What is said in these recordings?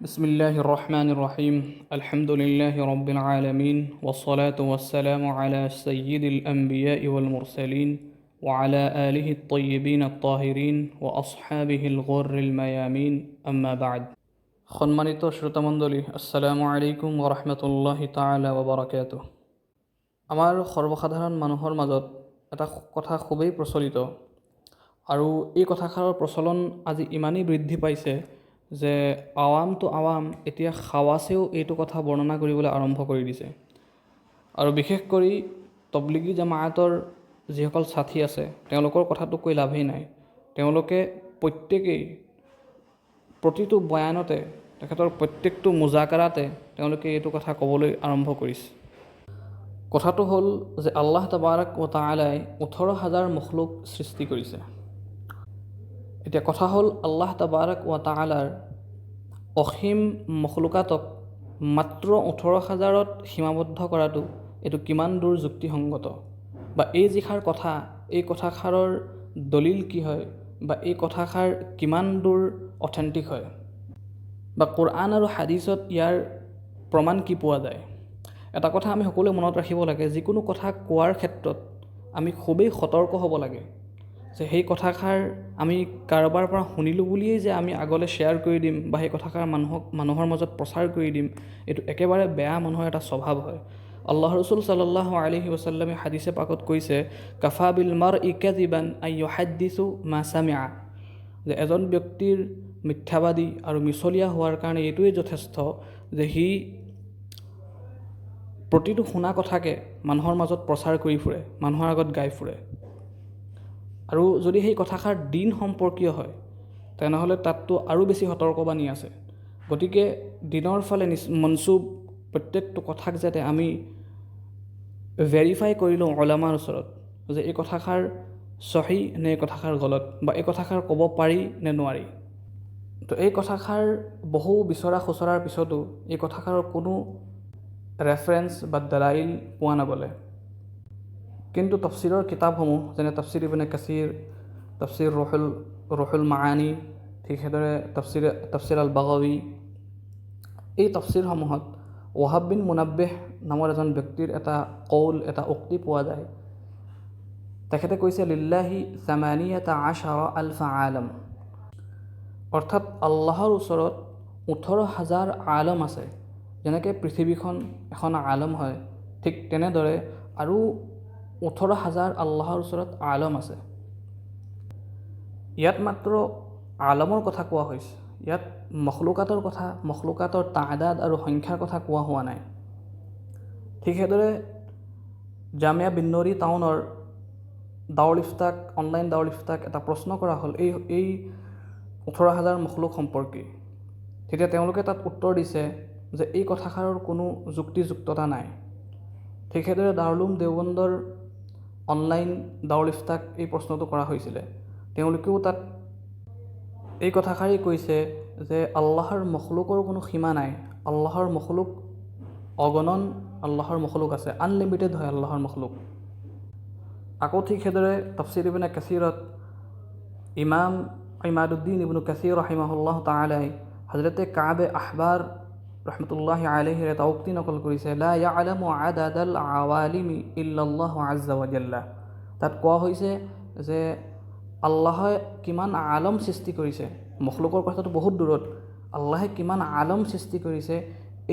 بسم الله الرحمن الرحيم الحمد لله رب العالمين والصلاة والسلام على سيد الأنبياء والمرسلين وعلى آله الطيبين الطاهرين وأصحابه الغر الميامين أما بعد সম্মানিত শ্ৰোতামণ্ডলী আসসালামু আলাইকুম ওৰহমতুল্লাহি তালা ওবৰাকাত আমাৰ সৰ্বসাধাৰণ মানুহৰ মাজত এটা কথা খুবেই প্ৰচলিত আৰু এই কথাষাৰৰ প্ৰচলন আজি ইমানেই বৃদ্ধি পাইছে যে আৱাম টু আৱাম এতিয়া খাৱাছেও এইটো কথা বৰ্ণনা কৰিবলৈ আৰম্ভ কৰি দিছে। আৰু বিশেষ কৰি তবলিগী জামায়াতৰ যিসকল ছাথী আছে তেওঁলোকৰ কথাটো কৈ লাভেই নাই। তেওঁলোকে প্ৰত্যেকেই প্ৰতিটো বয়ানতে তেখেতৰ প্ৰত্যেকটো মোজাকাৰাতে তেওঁলোকে এইটো কথা ক'বলৈ আৰম্ভ কৰিছে। কথাটো হ'ল যে আল্লাহ তাবাৰাক ও তালাই ওঠৰ হাজাৰ মখলুক সৃষ্টি কৰিছে। এতিয়া কথা হ'ল আল্লাহ তাবাৰাক ও তালাৰ অসীম মখলুকাতক মাত্ৰ ওঠৰ হাজাৰত সীমাবদ্ধ কৰাটো এইটো কিমান দূৰ যুক্তিসংগত? বা এই যিষাৰ কথা এই কথাষাৰৰ দলিল কি হয়? বা এই কথাষাৰ কিমান দূৰ অথেণ্টিক হয়? বা কোৰআন আৰু হাদিছত ইয়াৰ প্ৰমাণ কি পোৱা যায়? এটা কথা আমি সকলোৱে মনত ৰাখিব লাগে যিকোনো কথা কোৱাৰ ক্ষেত্ৰত আমি খুবেই সতৰ্ক হ'ব লাগে। যে সেই কথাষাৰ আমি কাৰোবাৰ পৰা শুনিলোঁ বুলিয়েই যে আমি আগলৈ শ্বেয়াৰ কৰি দিম বা সেই কথাষাৰ মানুহক মানুহৰ মাজত প্ৰচাৰ কৰি দিম এইটো একেবাৰে বেয়া মানুহৰ এটা স্বভাৱ হয়। আল্লাহ ৰচুল চাল্লাহ আলহি wasallamে হাদিছে পাকত কৈছে কাফা বিল মাৰ ইকাজিবান আইহাদ্দিছু মা চামিয়া যে এজন ব্যক্তিৰ মিথ্যাবাদী আৰু মিছলীয়া হোৱাৰ কাৰণে এইটোৱেই যথেষ্ট যে সি প্ৰতিটো শুনা কথাকে মানুহৰ মাজত প্ৰচাৰ কৰি ফুৰে মানুহৰ আগত গাই ফুৰে। আৰু যদি সেই কথাষাৰ দিন সম্পৰ্কীয় হয় তেনেহ'লে তাততো আৰু বেছি সতৰ্কবাণী আছে। গতিকে দিনৰ ফালে নিচ মনচুব প্ৰত্যেকটো কথাক যাতে আমি ভেৰিফাই কৰি লওঁ অলামাৰ ওচৰত যে এই কথাষাৰ চহী নে এই কথাষাৰ গলত বা এই কথাষাৰ ক'ব পাৰি নে নোৱাৰি। তো এই কথাষাৰ বহু বিচৰা খুচৰাৰ পিছতো এই কথাষাৰৰ কোনো ৰেফাৰেঞ্চ বা দালাইল পোৱা নগ'লে কিন্তু তফচিৰৰ কিতাপসমূহ যেনে তফচিৰ ইবনে কাছিৰ তফচিৰ ৰহুল ৰহুল মাহানী ঠিক সেইদৰে তফচিৰ তফচিৰ আল বাগৱী এই তফচিৰসমূহত ৱাহাব বিন মুনাব্বেহ নামৰ এজন ব্যক্তিৰ এটা কৌল এটা উক্তি পোৱা যায়। তেখেতে কৈছে লিল্লাহি জামানিয়াতা আশাৰ আলফা আলম। অৰ্থাৎ আল্লাহৰ ওচৰত ওঠৰ হাজাৰ আলম আছে। যেনেকৈ পৃথিৱীখন এখন আলম হয় ঠিক তেনেদৰে আৰু ওঠৰ হাজাৰ আল্লাহৰ ওচৰত আলম আছে। ইয়াত মাত্ৰ আলমৰ কথা কোৱা হৈছে। ইয়াত মখলুকাতৰ কথা মখলুকাতৰ তাদাদ আৰু সংখ্যাৰ কথা কোৱা হোৱা নাই। ঠিক সেইদৰে জামিয়া বিন্নৰী টাউনৰ দাউল ইফতাক অনলাইন দাউল ইফতাক এটা প্ৰশ্ন কৰা হ'ল এই এই ওঠৰ হাজাৰ মখলুক সম্পৰ্কে। তেতিয়া তেওঁলোকে তাত উত্তৰ দিছে যে এই কথাষাৰৰ কোনো যুক্তিযুক্ততা নাই। ঠিক সেইদৰে দাৰুলুম দেওবন্দৰ অনলাইন দাউল ইফতাক এই প্ৰশ্নটো কৰা হৈছিলে। তেওঁলোকেও তাত এই কথাষাৰেই কৈছে যে আল্লাহৰ মখলুকৰ কোনো সীমা নাই। আল্লাহৰ মখলুক অগণন আল্লাহৰ মখলুক আছে। আনলিমিটেড হয় আল্লাহৰ মখলুক। আকৌ ঠিক সেইদৰে তফচিৰ ইবিনে কাছিৰত ইমাম ইমাদুদ্দিন ইবনু কাছিৰ ৰহিমাহুল্লাহ তালাই হজৰতে কাবে আহবাৰ ৰহমতুল্লাহ আলহিৰ এটা উক্তি নকল কৰিছে তাত কোৱা হৈছে যে আল্লাহে কিমান আলম সৃষ্টি কৰিছে। মখলুকৰ কথাটো বহুত দূৰত। আল্লাহে কিমান আলম সৃষ্টি কৰিছে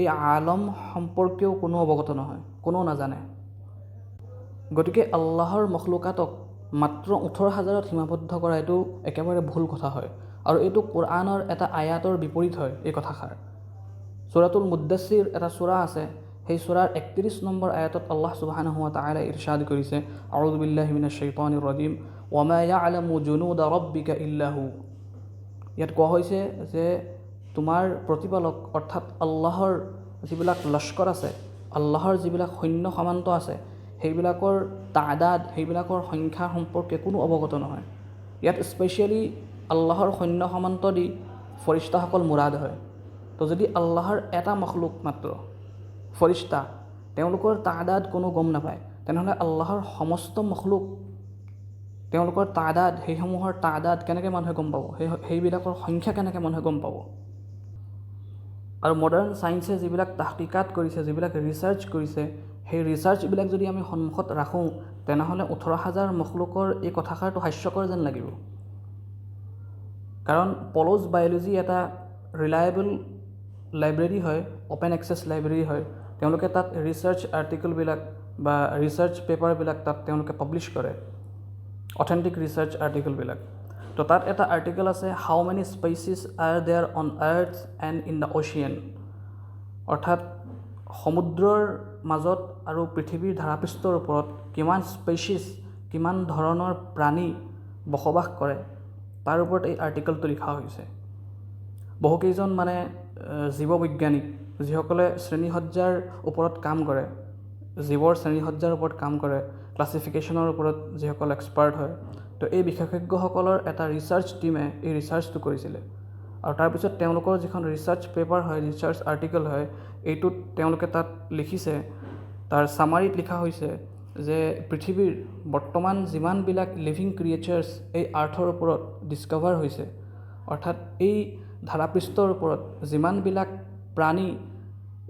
এই আলম সম্পৰ্কেও কোনো অৱগত নহয় কোনেও নাজানে। গতিকে আল্লাহৰ মখলুকাতক মাত্ৰ ওঠৰ হাজাৰত সীমাবদ্ধ কৰা এইটো একেবাৰে ভুল কথা হয়। আৰু এইটো কোৰআনৰ এটা আয়াতৰ বিপৰীত হয় এই কথাষাৰ। চোৰাতুল মুদাছিৰ এটা চোৰা আছে। সেই চোৰাৰ একত্ৰিছ নম্বৰ আয়াতত আল্লাহ সুবাহান হোৱা তাইলা ইৰশাদ কৰিছে ৰব্বিকা ইল্লাহু ইয়াত কোৱা হৈছে যে তোমাৰ প্ৰতিপালক অৰ্থাৎ আল্লাহৰ যিবিলাক লস্কৰ আছে আল্লাহৰ যিবিলাক সৈন্য সামান্ত আছে সেইবিলাকৰ তাদাদ সেইবিলাকৰ সংখ্যা সম্পৰ্কে কোনো অৱগত নহয়। ইয়াত স্পেচিয়েলি আল্লাহৰ সৈন্য সামান্ত দি ফৰিষ্টাসকল মুৰাদ হয়। তো যদি আল্লাহৰ এটা মখলুক মাত্ৰ ফৰিষ্টা তেওঁলোকৰ তাদাদ কোনো গম নাপায় তেনেহ'লে আল্লাহৰ সমস্ত মখলুক তেওঁলোকৰ তাদাদ সেইসমূহৰ তাদাদ কেনেকৈ মানুহে গম পাব? সেই সেইবিলাকৰ সংখ্যা কেনেকৈ মানুহে গম পাব? আৰু মডাৰ্ণ ছায়েন্সে যিবিলাক তাহকিকাত কৰিছে যিবিলাক ৰিচাৰ্চ কৰিছে সেই ৰিচাৰ্চবিলাক যদি আমি সন্মুখত ৰাখোঁ তেনেহ'লে ওঠৰ হাজাৰ মখলুকৰ এই কথাষাৰটো হাস্যকৰ যেন লাগিব। কাৰণ পলজ বায়'লজি এটা ৰিলায়েবল লাইব্ৰেৰী হয় অ'পেন এক্সেছ লাইব্ৰেৰী হয়, তেওঁলোকে তাত ৰিচাৰ্চ আৰ্টিকলবিলাক বা ৰিচাৰ্চ পেপাৰবিলাক তাত তেওঁলোকে পাব্লিছ কৰে অথেণ্টিক ৰিচাৰ্চ আৰ্টিকলবিলাক তো তাত এটা আৰ্টিকল আছে how many species are there on earth and in the ocean অৰ্থাৎ সমুদ্ৰৰ মাজত আৰু পৃথিৱীৰ ধাৰাপৃষ্ঠৰ ওপৰত কিমান স্পেচিছ কিমান ধৰণৰ প্ৰাণী বসবাস কৰে, তাৰ ওপৰত এই আৰ্টিকলটো লিখা হৈছে। বহুকেইজন মানে জীৱ বৈজ্ঞানিক যিসকলে শ্ৰেণীসজ্জাৰ ওপৰত কাম কৰে জীৱৰ শ্ৰেণীসজ্জাৰ ওপৰত কাম কৰে ক্লাছিফিকেশ্যনৰ ওপৰত যিসকল এক্সপাৰ্ট হয় তো এই বিশেষজ্ঞসকলৰ এটা ৰিচাৰ্চ টীমে এই ৰিচাৰ্চটো কৰিছিলে। আৰু তাৰপিছত তেওঁলোকৰ যিখন ৰিচাৰ্চ পেপাৰ হয় ৰিচাৰ্চ আৰ্টিকল হয় এইটোত তেওঁলোকে তাত লিখিছে তাৰ চামাৰীত লিখা হৈছে যে পৃথিৱীৰ বৰ্তমান যিমানবিলাক লিভিং ক্ৰিয়েচাৰ্ছ এই আৰ্থৰ ওপৰত ডিছকভাৰ হৈছে অৰ্থাৎ এই ধাৰাপৃষ্ঠৰ ওপৰত যিমানবিলাক প্ৰাণী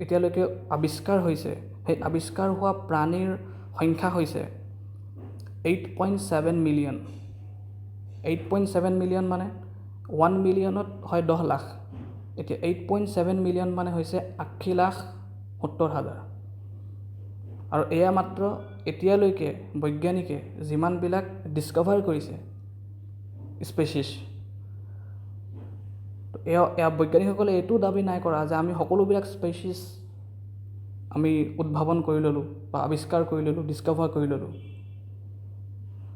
এতিয়ালৈকে আৱিষ্কাৰ হৈছে সেই আৱিষ্কাৰ হোৱা প্ৰাণীৰ সংখ্যা হৈছে eight point seven million eight point seven million মানে ওৱান মিলিয়নত হয় দহ লাখ। এতিয়া এইট পইণ্ট ছেভেন মিলিয়ন মানে হৈছে আশী লাখ সত্তৰ হাজাৰ। আৰু এয়া মাত্ৰ এতিয়ালৈকে বৈজ্ঞানিকে যিমানবিলাক ডিছকভাৰ কৰিছে স্পেচিছ এয়া বৈজ্ঞানিকসকলে এইটো দাবী নাই কৰা যে আমি সকলোবিলাক স্পেচিছ আমি উদ্ভাৱন কৰি ল'লোঁ বা আৱিষ্কাৰ কৰি ল'লোঁ ডিছকভাৰ কৰি ল'লোঁ।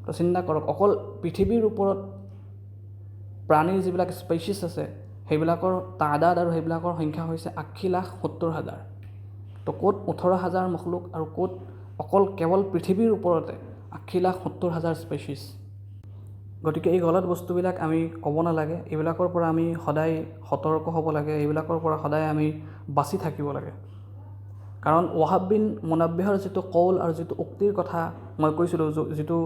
তো চিন্তা কৰক অকল পৃথিৱীৰ ওপৰত প্ৰাণীৰ যিবিলাক স্পেচিছ আছে সেইবিলাকৰ তাদাদ আৰু সেইবিলাকৰ সংখ্যা হৈছে আশী লাখ সত্তৰ হাজাৰ। তো ক'ত ওঠৰ হাজাৰ মখলুক আৰু ক'ত অকল কেৱল পৃথিৱীৰ ওপৰতে আশী লাখ সত্তৰ হাজাৰ স্পেচিছ গতিকে এই গলত বস্তুবিলাক আমি ক'ব নালাগে। এইবিলাকৰ পৰা আমি সদায় সতৰ্ক হ'ব লাগে। এইবিলাকৰ পৰা সদায় আমি বাচি থাকিব লাগে। কাৰণ ৱাহাবিন মুনাব্বিহৰ যিটো কৌল আৰু যিটো উক্তিৰ কথা মই কৈছিলোঁ যিটো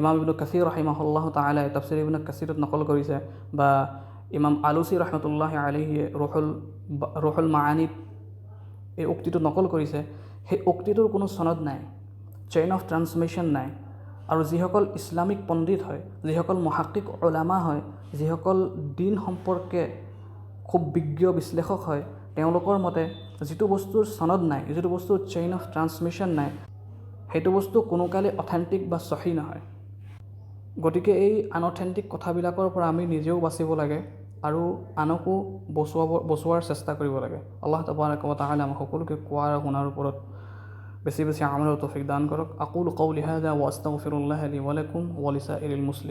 ইমাম ইবনু কাছিৰ ৰহিমাহুল্লাহ তালাই তাফচিৰ ইবনু কাছিৰত নকল কৰিছে বা ইমাম আলুচি ৰহমতুল্লাহ আলিহিয়ে ৰুহুল ৰুহুল মাহানিত এই উক্তিটো নকল কৰিছে সেই উক্তিটোৰ কোনো চনদ নাই। চেইন অফ ট্ৰান্সমিশ্যন নাই। আৰু যিসকল ইছলামিক পণ্ডিত হয় যিসকল মহাকিক ওলামা হয় যিসকল দিন সম্পৰ্কে খুব বিজ্ঞ বিশ্লেষক হয় তেওঁলোকৰ মতে যিটো বস্তুৰ চনদ নাই যিটো বস্তুৰ চেইন অফ ট্ৰান্সমিশ্যন নাই সেইটো বস্তু কোনোকালে অথেণ্টিক বা চহী নহয়। গতিকে এই আনঅথেণ্টিক কথাবিলাকৰ পৰা আমি নিজেও বাচিব লাগে আৰু আনকো বচুৱাব বচোৱাৰ চেষ্টা কৰিব লাগে। আল্লাহ তবাৰক তাহলে আমাক সকলোকে কোৱাৰ শুনাৰ ওপৰত بسي بسي عمله وتوفيق دان أقول قولي هذا وأستغفر الله لي ولكم ولسائر المسلمين.